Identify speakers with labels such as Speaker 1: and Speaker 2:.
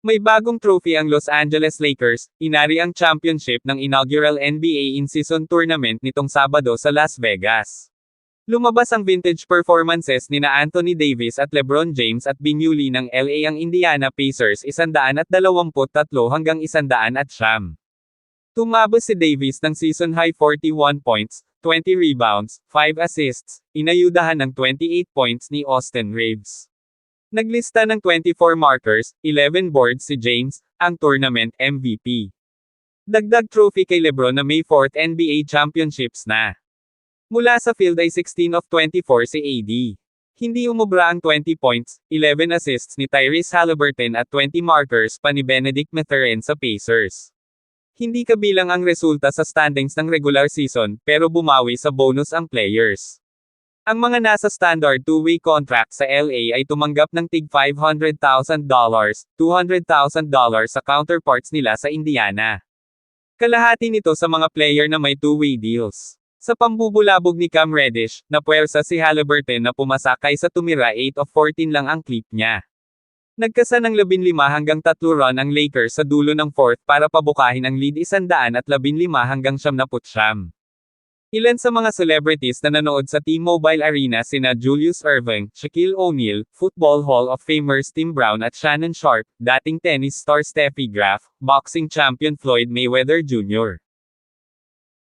Speaker 1: May bagong trophy ang Los Angeles Lakers, inari ang championship ng inaugural NBA in-season tournament nitong Sabado sa Las Vegas. Lumabas ang vintage performances ni na Anthony Davis at LeBron James at binuli ng LA ang Indiana Pacers 123 hanggang 100 at. Tumabos si Davis ng season high 41 points, 20 rebounds, 5 assists, inayudahan ng 28 points ni Austin Reeves. Naglista ng 24 markers, 11 boards si James, ang tournament MVP. Dagdag trophy kay Lebron na May 4th NBA Championships na. Mula sa field ay 16 of 24 si AD. Hindi umubra ang 20 points, 11 assists ni Tyrese Halliburton at 20 markers pa ni Benedict Mathurin sa Pacers. Hindi kabilang ang resulta sa standings ng regular season, pero bumawi sa bonus ang players. Ang mga nasa standard two-way contract sa LA ay tumanggap ng tig $500,000, $200,000 sa counterparts nila sa Indiana. Kalahati nito sa mga player na may two-way deals. Sa pambubulabog ni Cam Reddish, napuwersa si Halliburton na pumasa kaysa tumira 8 of 14 lang ang clip niya. Nagkasa ng 15 hanggang 3 run ang Lakers sa dulo ng fourth para pabukahin ang lead 100 at 15 hanggang 79. Ilan sa mga celebrities na nanood sa T-Mobile Arena sina Julius Erving, Shaquille O'Neal, Football Hall of Famers Tim Brown at Shannon Sharp, dating tennis star Steffi Graf, boxing champion Floyd Mayweather Jr.